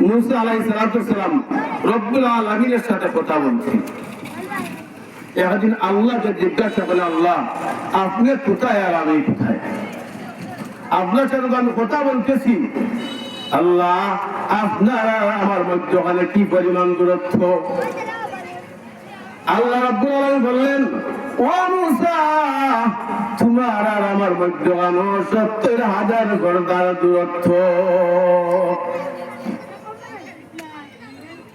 মুসা আলামিনের সাথে কথা একদিন আল্লাহকে জিজ্ঞাসা করলে আল্লাহ, আপনি কোথায় আর আমি কোথায়? আপনার সাথে আমি কথা বলতেছি। আল্লাহ, আপনার আমার মধ্যখানে কি পরিমাণ দূরত্ব? আল্লাহ রাব্বুল আলামিন বললেন তোমার আর আমার মধ্যখানে সত্তর হাজার গড়দার দূরত্ব।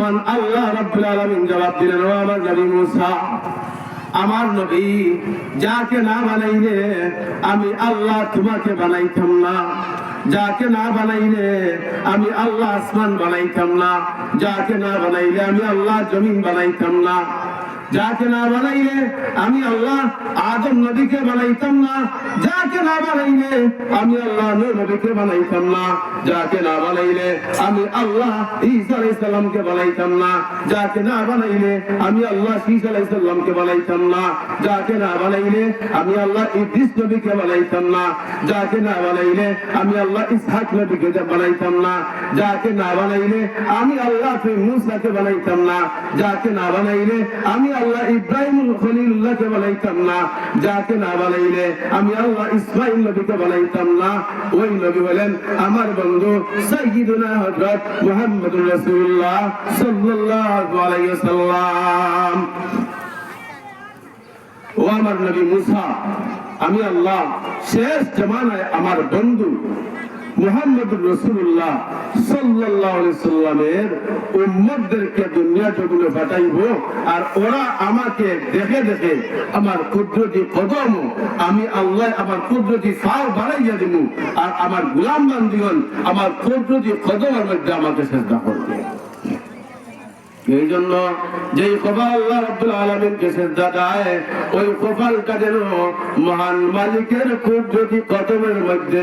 মান আল্লাহ রব্বুল আলামিন জবাব দিলেন, ও আমার নবী মুসা, আমার নবী, যাকে না বানাইলে আমি আল্লাহ তোমাকে বানাইতাম না। যাকে না বানাইলে আমি আল্লাহ আসমান বানাইতাম না। যাকে না বানাইলে আমি আল্লাহ জমিন বানাইতাম না। যাকে না বানাইলে আমি আল্লাহ আদম নবীকে বানাইতাম না। যাকে না বানাইলে আমি আল্লাহ নবীকে বানাইতাম না। যাকে না বানাইলে আমি আল্লাহ ঈসা বানাইতাম না। যাকে না বানাইলে আমি আল্লাহ ঈসা বানাইতাম না। যাকে না বানাইলে আমি আল্লাহ ইদ্রিস নবীকে বানাইতাম না। যাকে না বানাইলে আমি আল্লাহ ইসহাক নবীকে বানাইতাম না। যাকে না বানাইলে আমি আল্লাহ মুসাকে বানাইতাম না। যাকে না বানাইলে আমি আল্লাহ ইব্রাহিম খলিলুল্লাহকে বানাইতাম না। যাকে না আমি আল্লাহ ইসমাইল নবীকে না। ওই নবী বলেন আমার বন্ধু হযরত মুহাম্মদুর রাসূলুল্লাহ সাল্লাল্লাহু আলাইহি ওয়াসাল্লাম। ও আমার নবী মুসা, আমি আল্লাহ শেষ জমানায় আমার বন্ধু। মুহাম্মদুর রসুল্লাহ সাল্লামের উম্মতদেরকে দুনিয়া জগতে পাঠাইব আর ওরা আমাকে দেখে দেখে আমার কুদরতি কদম, আমি আল্লাহ আমার কুদরতি ফাও বাড়াইয়া দিব আর আমার গোলাম বান্দিগণ আমার কুদরতি কদমের মধ্যে আমাকে চেষ্টা করবে। এই জন্য যে কপাল আল্লাহ রব্বুল আলমিনকে শ্রদ্ধা দেয়, ওই কপালটা যেন মহান মালিকের খুব কদমের মধ্যে